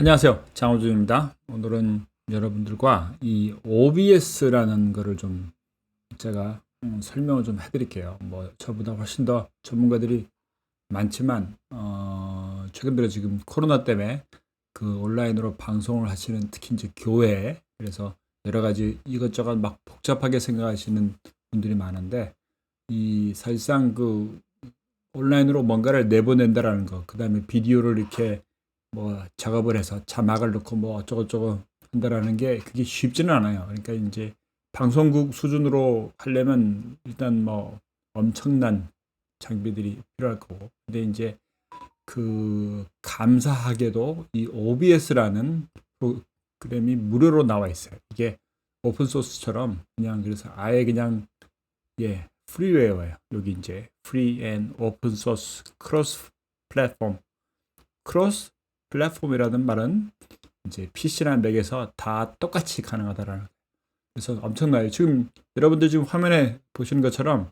안녕하세요. 장호준입니다. 오늘은 여러분들과 이 OBS라는 거를 좀 제가 음, 설명을 좀 해드릴게요. 뭐 저보다 훨씬 더 전문가들이 많지만 어, 최근 들어 지금 코로나 때문에 그 온라인으로 방송을 하시는 특히 이제 교회 그래서 여러 가지 이것저것 막 복잡하게 생각하시는 분들이 많은데 이 사실상 그 온라인으로 뭔가를 내보낸다라는 거, 그 다음에 비디오를 이렇게 뭐 작업을 해서 자막을 넣고 뭐 어쩌고저쩌고 한다라는 게 그게 쉽지는 않아요. 그러니까 이제 방송국 수준으로 하려면 일단 뭐 엄청난 장비들이 필요할 거고. 근데 이제 그 감사하게도 이 OBS라는 프로그램이 무료로 나와 있어요. 이게 오픈 소스처럼 그냥 그래서 아예 그냥 예 프리웨어예요. 여기 이제 프리 앤 오픈 소스 크로스 플랫폼 크로스 플랫폼이라는 말은 이제 PC나 맥에서 다 똑같이 가능하다라는 그래서 엄청나요. 지금 여러분들 지금 화면에 보시는 것처럼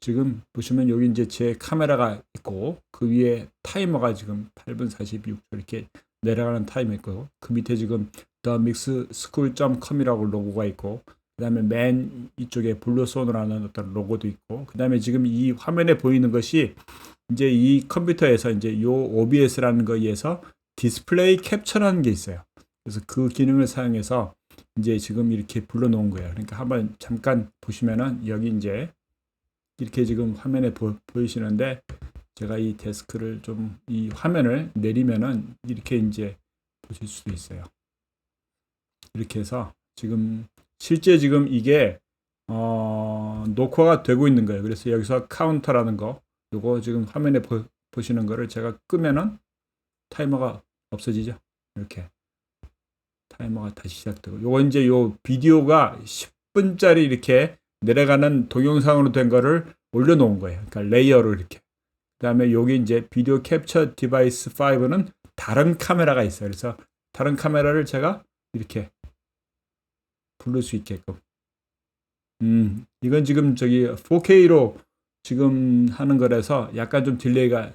지금 보시면 여기 이제 제 카메라가 있고 그 위에 타이머가 지금 8분 46초 이렇게 내려가는 타이머 있고 그 밑에 지금 themixschool.com이라고 로고가 있고 그 다음에 맨 이쪽에 블루손이라는 어떤 로고도 있고 그 다음에 지금 이 화면에 보이는 것이 이제 이 컴퓨터에서 이제 요 OBS라는 거에서 디스플레이 캡처라는 게 있어요. 그래서 그 기능을 사용해서 이제 지금 이렇게 불러놓은 거예요. 그러니까 한번 잠깐 보시면은 여기 이제 이렇게 지금 화면에 보, 보이시는데 제가 이 데스크를 좀 이 화면을 내리면은 이렇게 이제 보실 수도 있어요. 이렇게 해서 지금 실제 지금 이게 어, 녹화가 되고 있는 거예요. 그래서 여기서 카운터라는 거, 요거 지금 화면에 보, 보시는 거를 제가 끄면은 타이머가 없어지죠. 이렇게 타이머가 다시 시작되고 요거 이제 요 비디오가 10분짜리 이렇게 내려가는 동영상으로 된 거를 올려놓은 거예요. 그러니까 레이어로 이렇게. 그 다음에 여기 이제 비디오 캡처 디바이스 5는 다른 카메라가 있어요. 그래서 다른 카메라를 제가 이렇게 부를 수 있게끔. 음, 이건 지금 저기 4K로 지금 하는 거라서 약간 좀 딜레이가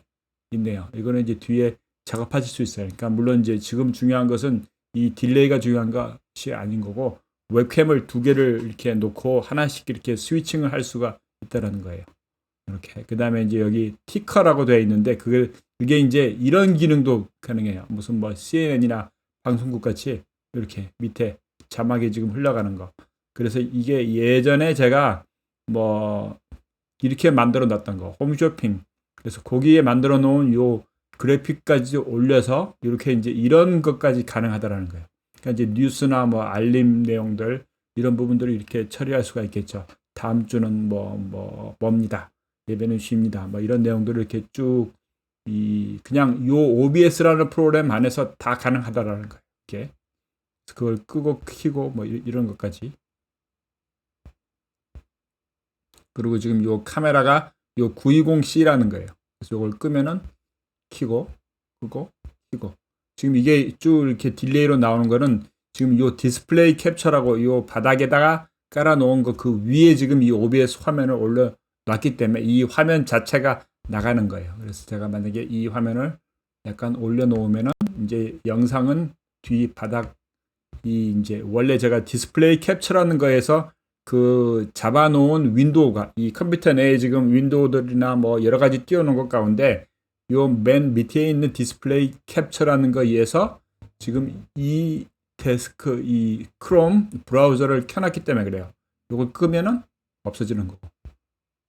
있네요. 이거는 이제 뒤에 작업하실 수 있어요. 그러니까 물론 이제 지금 중요한 것은 이 딜레이가 중요한 것이 아닌 거고 웹캠을 두 개를 이렇게 놓고 하나씩 이렇게 스위칭을 할 수가 있다라는 거예요. 이렇게 그 다음에 이제 여기 티커라고 되어 있는데 그게 그게 이제 이런 기능도 가능해요. 무슨 뭐 CNN이나 방송국 같이 이렇게 밑에 자막이 지금 흘러가는 거. 그래서 이게 예전에 제가 뭐 이렇게 만들어 놨던 거 홈쇼핑 그래서 거기에 만들어 놓은 요 그래픽까지 올려서 이렇게 이제 이런 것까지 가능하다라는 거예요. 그러니까 이제 뉴스나 뭐 알림 내용들 이런 부분들을 이렇게 처리할 수가 있겠죠. 다음 주는 뭐, 뭐, 뭡니다. 예배는 쉽니다. 뭐 이런 내용들을 이렇게 쭉, 이, 그냥 요 OBS라는 프로그램 안에서 다 가능하다라는 거예요. 이렇게. 그걸 끄고 키고 뭐 이런 것까지. 그리고 지금 요 카메라가 요 920C라는 거예요. 그래서 요걸 끄면은 키고 끄고 키고 지금 이게 쭉 이렇게 딜레이로 나오는 거는 지금 요 디스플레이 캡처라고 요 바닥에다가 깔아 놓은 거 그 위에 지금 이 OBS 화면을 올려 놨기 때문에 이 화면 자체가 나가는 거예요. 그래서 제가 만약에 이 화면을 약간 올려 놓으면은 이제 영상은 뒤 바닥 이 이제 원래 제가 디스플레이 캡처라는 거에서 그 잡아놓은 윈도우가 이 컴퓨터 내에 지금 윈도우들이나 뭐 여러 가지 띄워놓은 것 가운데 요 맨 밑에 있는 디스플레이 캡처라는 거에 의해서 지금 이 데스크 이 크롬 브라우저를 켜놨기 때문에 그래요. 요걸 끄면은 없어지는 거고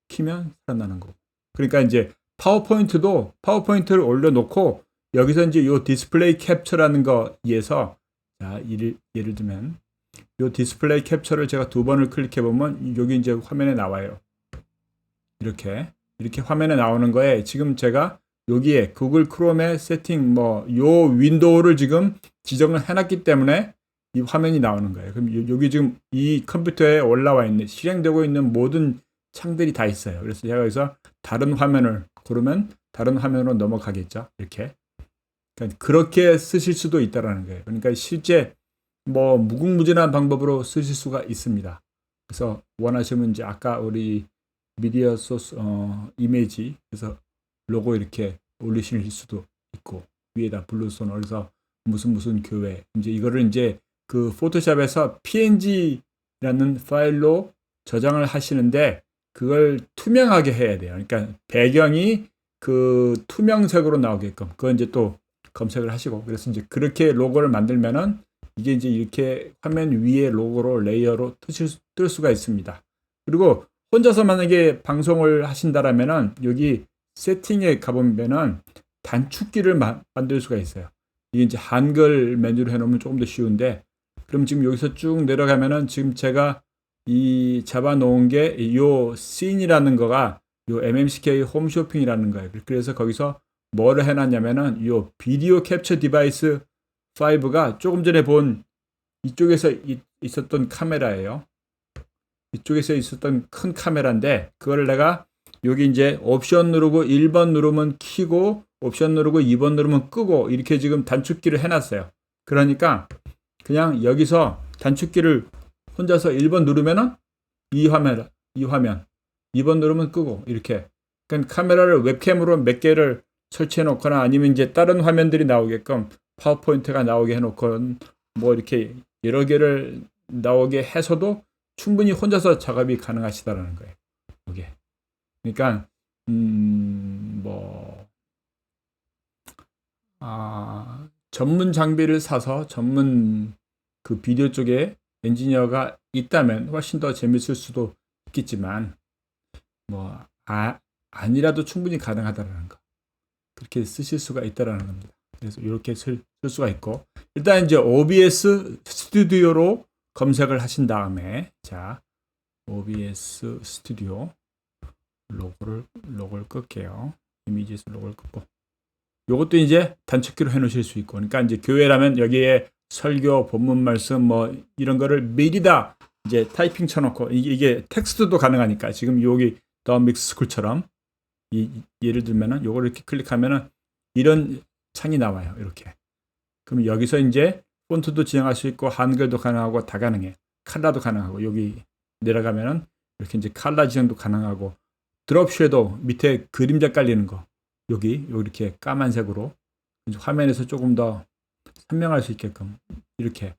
키면 살아나는 거고. 그러니까 이제 파워포인트도 파워포인트를 올려놓고 여기서 이제 요 디스플레이 캡처라는 거에 의해서 자 예를, 예를 들면 요 디스플레이 캡처를 제가 두 번을 클릭해 보면 여기 이제 화면에 나와요. 이렇게 이렇게 화면에 나오는 거에 지금 제가 여기에 구글 크롬의 세팅 뭐 요 윈도우를 지금 지정을 해놨기 때문에 이 화면이 나오는 거예요. 그럼 여기 지금 이 컴퓨터에 올라와 있는 실행되고 있는 모든 창들이 다 있어요. 그래서 제가 여기서 다른 화면을 고르면 다른 화면으로 넘어가겠죠. 이렇게. 그러니까 그렇게 쓰실 수도 있다라는 거예요. 그러니까 실제 뭐 무궁무진한 방법으로 쓰실 수가 있습니다. 그래서 원하시면 이제 아까 우리 미디어 소스 어, 이미지 그래서 로고 이렇게 올리실 수도 있고 위에다 블루손 올려서 무슨 무슨 교회 이제 이거를 이제 그 포토샵에서 png라는 파일로 저장을 하시는데 그걸 투명하게 해야 돼요. 그러니까 배경이 그 투명색으로 나오게끔 그건 이제 또 검색을 하시고 그래서 이제 그렇게 로고를 만들면은 이게 이제 이렇게 화면 위에 로고로 레이어로 뜨실, 뜰 수가 있습니다. 그리고 혼자서 만약에 방송을 하신다라면은 여기 세팅에 가보면은 단축키를 마, 만들 수가 있어요. 이게 이제 한글 메뉴로 해놓으면 조금 더 쉬운데 그럼 지금 여기서 쭉 내려가면은 지금 제가 이 잡아 놓은 게 요 씬이라는 거가 요 MMCK 홈쇼핑이라는 거예요. 그래서 거기서 뭐를 해놨냐면은 요 비디오 캡처 디바이스 5가 조금 전에 본 이쪽에서 이, 있었던 카메라예요. 이쪽에서 있었던 큰 카메라인데 그걸 내가 여기 이제 옵션 누르고 1번 누르면 키고 옵션 누르고 2번 누르면 끄고 이렇게 지금 단축키를 해놨어요. 그러니까 그냥 여기서 단축키를 혼자서 1번 누르면은 이 화면, 이 화면, 2번 누르면 끄고 이렇게. 그러니까 카메라를 웹캠으로 몇 개를 설치해 놓거나 아니면 이제 다른 화면들이 나오게끔 파워포인트가 나오게 해놓고 뭐 이렇게 여러 개를 나오게 해서도 충분히 혼자서 작업이 가능하시다라는 거예요. 이게. 그러니까 음뭐 아, 전문 장비를 사서 전문 그 비디오 쪽에 엔지니어가 있다면 훨씬 더 재밌을 수도 있겠지만 뭐 아, 아니라도 충분히 가능하다라는 거. 그렇게 쓰실 수가 있다라는 겁니다. 그래서 이렇게 쓸, 쓸 수가 있고. 일단 이제 OBS 스튜디오로 검색을 하신 다음에 자 OBS 스튜디오 로고를 로고를 끌게요. 이미지에서 로고를 끌고 요것도 이제 단축키로 해 놓으실 수 있고 그러니까 이제 교회라면 여기에 설교, 본문 말씀 뭐 이런 거를 미리 다 이제 타이핑 쳐 놓고 이게, 이게 텍스트도 가능하니까 지금 여기 더 믹스 스쿨처럼 이, 예를 들면은 요걸 이렇게 클릭하면은 이런 창이 나와요. 이렇게. 그럼 여기서 이제 폰트도 지정할 수 있고 한글도 가능하고 다 가능해. 칼라도 가능하고 여기 내려가면은 이렇게 이제 칼라 지정도 가능하고 드롭 쉐도 밑에 그림자 깔리는 거 여기 이렇게 까만색으로 화면에서 조금 더 선명할 수 있게끔 이렇게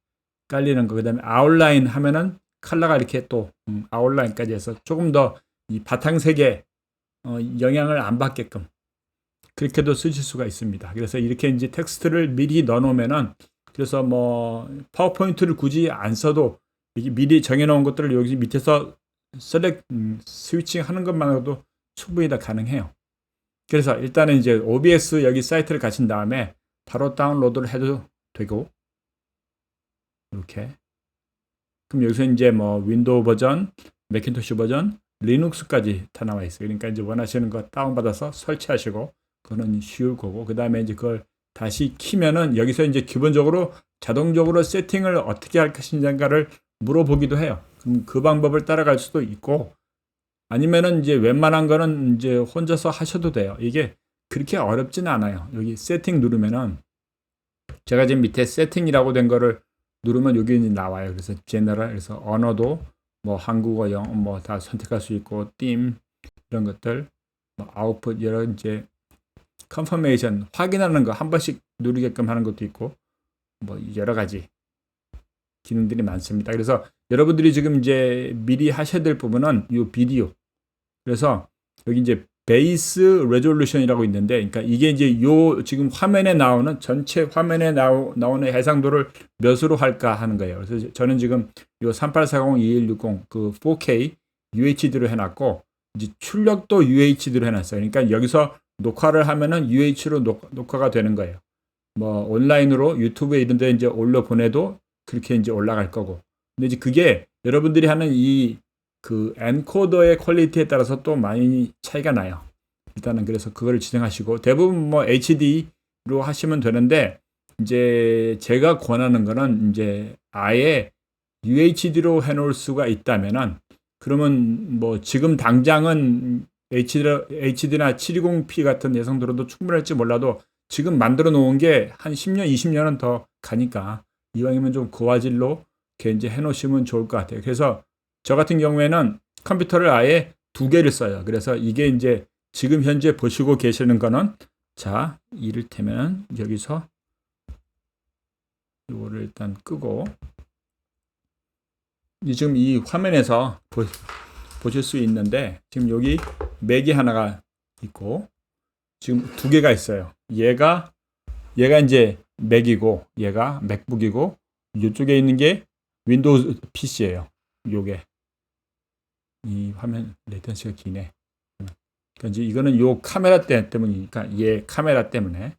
깔리는 거. 그다음에 아웃라인 하면은 컬러가 이렇게 또 음, 아웃라인까지 해서 조금 더 이 바탕색에 어, 영향을 안 받게끔 그렇게도 쓰실 수가 있습니다. 그래서 이렇게 이제 텍스트를 미리 넣어놓으면은 그래서 뭐 파워포인트를 굳이 안 써도 미리 정해놓은 것들을 여기 밑에서 셀렉 음, 스위칭 하는 것만으로도 충분히 다 가능해요. 그래서 일단은 이제 OBS 여기 사이트를 가신 다음에 바로 다운로드를 해도 되고 이렇게 그럼 여기서 이제 뭐 윈도우 버전, 맥킨토시 버전, 리눅스까지 다 나와 있어요. 그러니까 이제 원하시는 거 다운받아서 설치하시고 그거는 쉬울 거고 그 다음에 이제 그걸 다시 키면은 여기서 이제 기본적으로 자동적으로 세팅을 어떻게 할 것인가를 물어보기도 해요. 그럼 그 방법을 따라갈 수도 있고 아니면은 이제 웬만한 거는 이제 혼자서 하셔도 돼요. 이게 그렇게 어렵지는 않아요. 여기 세팅 누르면은 제가 지금 밑에 세팅이라고 된 거를 누르면 여기 나와요. 그래서 제너럴 그래서 언어도 뭐 한국어, 영어 뭐 다 선택할 수 있고 띠임 이런 것들 뭐 아웃풋 여러 이제 컨퍼메이션 확인하는 거 한 번씩 누르게끔 하는 것도 있고 뭐 여러 가지 기능들이 많습니다. 그래서 여러분들이 지금 이제 미리 하셔야 될 부분은 이 비디오. 그래서 여기 이제 베이스 레졸루션이라고 있는데, 그러니까 이게 이제 요 지금 화면에 나오는 전체 화면에 나오, 나오는 해상도를 몇으로 할까 하는 거예요. 그래서 저는 지금 요 3840-2160 그 4K UHD로 해놨고, 이제 출력도 UHD로 해놨어요. 그러니까 여기서 녹화를 하면은 UH로 녹, 녹화가 되는 거예요. 뭐 온라인으로 유튜브에 이런 데 이제 올려 보내도 그렇게 이제 올라갈 거고. 근데 이제 그게 여러분들이 하는 이 그 엔코더의 퀄리티에 따라서 또 많이 차이가 나요. 일단은 그래서 그걸 지정하시고 대부분 뭐 HD로 하시면 되는데 이제 제가 권하는 거는 이제 아예 UHD로 해놓을 수가 있다면은 그러면 뭐 지금 당장은 HD나 720p 같은 예상도로도 충분할지 몰라도 지금 만들어 놓은 게 한 10년, 20년은 더 가니까 이왕이면 좀 고화질로 이제 해놓으시면 좋을 것 같아요. 그래서 저 같은 경우에는 컴퓨터를 아예 두 개를 써요. 그래서 이게 이제 지금 현재 보시고 계시는 거는 자, 이를테면 여기서 이거를 일단 끄고 이 지금 이 화면에서 보, 보실 수 있는데 지금 여기 맥이 하나가 있고 지금 두 개가 있어요. 얘가 얘가 이제 맥이고 얘가 맥북이고 이쪽에 있는 게 윈도우 PC예요. 요게 이 화면 레텐시가 기네. 그러니까 이제 이거는 요 카메라 때- 때문이니까 얘 카메라 때문에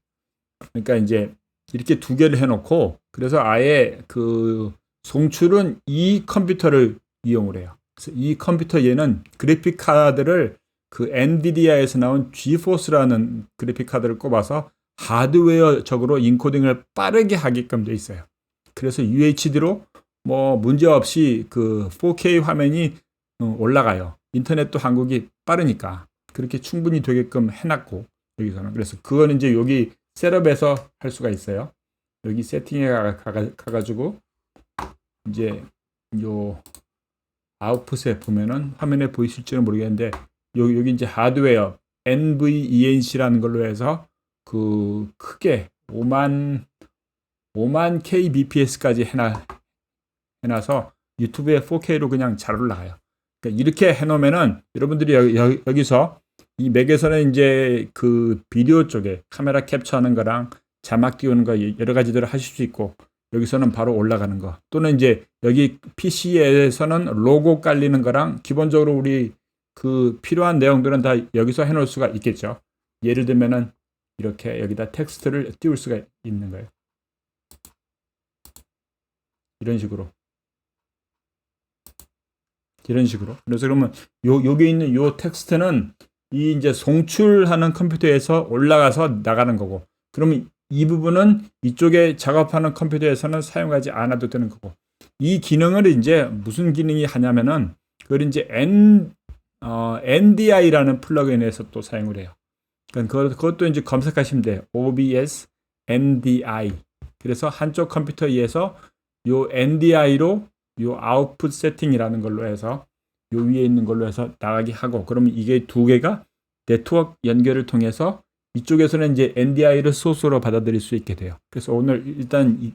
그러니까 이제 이렇게 두 개를 해놓고 그래서 아예 그 송출은 이 컴퓨터를 이용을 해요. 그래서 이 컴퓨터 얘는 그래픽 카드를 그 엔비디아에서 나온 GeForce라는 그래픽 카드를 꼽아서 하드웨어적으로 인코딩을 빠르게 하게끔 돼 있어요. 그래서 UHD로 뭐 문제 없이 그 4K 화면이 어, 올라가요. 인터넷도 한국이 빠르니까 그렇게 충분히 되게끔 해놨고 여기서는 그래서 그거는 이제 여기 셋업에서 할 수가 있어요. 여기 세팅에 가, 가, 가가 지고 이제 요 아웃풋에 보면은 화면에 보이실지는 모르겠는데 여기, 여기 이제 하드웨어 NVENC라는 걸로 해서 그 크게 5만 5만 kbps까지 해놔 해놔서 유튜브에 4K로 그냥 잘 올라가요. 그러니까 이렇게 해놓으면은 여러분들이 여기, 여기, 여기서 이 맥에서는 이제 그 비디오 쪽에 카메라 캡처하는 거랑 자막 띄우는 거 여러 가지들을 하실 수 있고 여기서는 바로 올라가는 거 또는 이제 여기 PC에서는 로고 깔리는 거랑 기본적으로 우리 그 필요한 내용들은 다 여기서 해놓을 수가 있겠죠. 예를 들면은 이렇게 여기다 텍스트를 띄울 수가 있는 거예요. 이런 식으로. 이런 식으로. 그래서 그러면 요 여기 있는 요 텍스트는 이 이제 송출하는 컴퓨터에서 올라가서 나가는 거고. 그러면 이 부분은 이쪽에 작업하는 컴퓨터에서는 사용하지 않아도 되는 거고. 이 기능을 이제 무슨 기능이 하냐면은 그걸 이제 N 어, NDI라는 플러그인에서 또 사용을 해요. 그러니까 그것, 그것도 이제 검색하시면 돼요. OBS NDI. 그래서 한쪽 컴퓨터에서 요 NDI로 요 아웃풋 세팅이라는 걸로 해서 요 위에 있는 걸로 해서 나가게 하고 그러면 이게 두 개가 네트워크 연결을 통해서 이쪽에서는 이제 NDI를 소스로 받아들일 수 있게 돼요. 그래서 오늘 일단 이,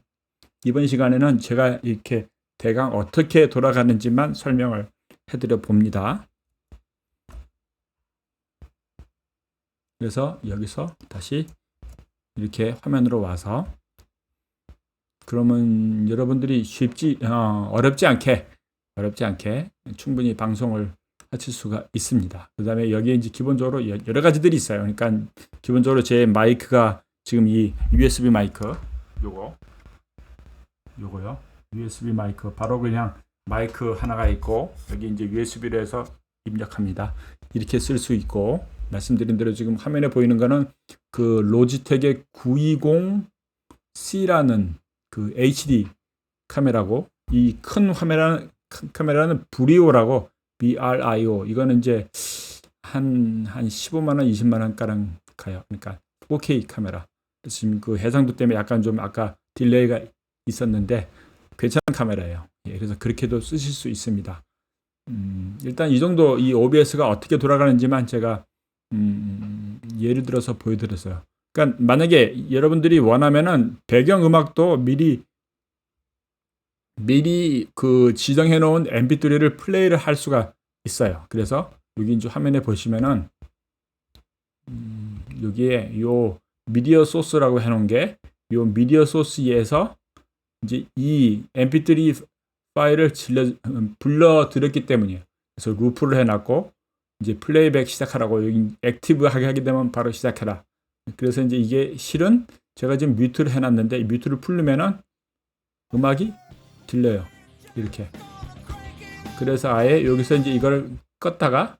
이번 시간에는 제가 이렇게 대강 어떻게 돌아가는지만 설명을 해드려 봅니다. 그래서 여기서 다시 이렇게 화면으로 와서 그러면 여러분들이 쉽지 어, 어렵지 않게 어렵지 않게 충분히 방송을 하실 수가 있습니다. 그 다음에 여기에 이제 기본적으로 여- 여러 가지들이 있어요. 그러니까 기본적으로 제 마이크가 지금 이 USB 마이크 요거 요거요. USB 마이크 바로 그냥 마이크 하나가 있고 여기 이제 USB로 해서 입력합니다. 이렇게 쓸 수 있고 말씀드린 대로 지금 화면에 보이는 거는 그 로지텍의 920C라는 그 HD 카메라고 이 큰 화면은 큰 카메라는 브리오라고 BRIO 이거는 이제 한한 15만 원, 20만 원 가량 가요. 그러니까 4K 카메라. 지금 그 해상도 때문에 약간 좀 아까 딜레이가 있었는데 괜찮은 카메라예요. 예, 그래서 그렇게도 쓰실 수 있습니다. 음, 일단 이 정도 이 OBS가 어떻게 돌아가는지만 제가 음, 예를 들어서 보여드렸어요. 그러니까 만약에 여러분들이 원하면은 배경 음악도 미리 미리 그 지정해 놓은 MP3를 플레이를 할 수가 있어요. 그래서 여기 이제 화면에 보시면은 음, 여기에 요 미디어 소스라고 해 놓은 게 요 미디어 소스에서 이제 이 MP3 파일을 질러 음, 불러 드렸기 때문이에요. 그래서 루프를 해 놨고 이제 플레이백 시작하라고 여기 액티브하게 하게 되면 바로 시작해라. 그래서 이제 이게 실은 제가 지금 뮤트를 해놨는데 이 뮤트를 풀르면은 음악이 들려요. 이렇게. 그래서 아예 여기서 이제 이걸 껐다가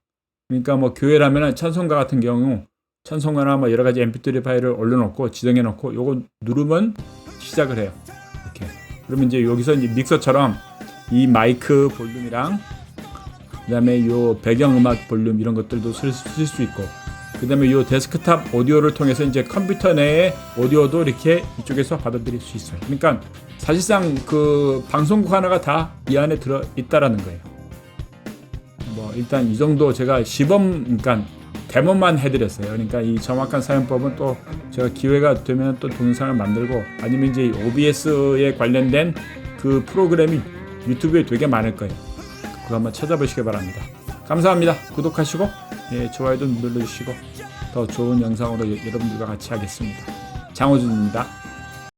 그러니까 뭐 교회라면은 찬송가 같은 경우 찬송가나 뭐 여러 가지 mp3 파일을 올려놓고 지정해 놓고 요거 누르면 시작을 해요. 이렇게. 그러면 이제 여기서 이제 믹서처럼 이 마이크 볼륨이랑 그다음에 요 배경 음악 볼륨 이런 것들도 쓸 수 있고 그 다음에 이 데스크탑 오디오를 통해서 이제 컴퓨터 내에 오디오도 이렇게 이쪽에서 받아들일 수 있어요. 그러니까 사실상 그 방송국 하나가 다 이 안에 들어 있다라는 거예요. 뭐 일단 이 정도 제가 시범 그러니까 대본만 해드렸어요. 그러니까 이 정확한 사용법은 또 제가 기회가 되면 또 동영상을 만들고 아니면 이제 OBS에 관련된 그 프로그램이 유튜브에 되게 많을 거예요. 그거 한번 찾아보시기 바랍니다. 감사합니다. 구독하시고 예, 좋아요도 눌러주시고 더 좋은 영상으로 여러분들과 같이 하겠습니다. 장호준입니다.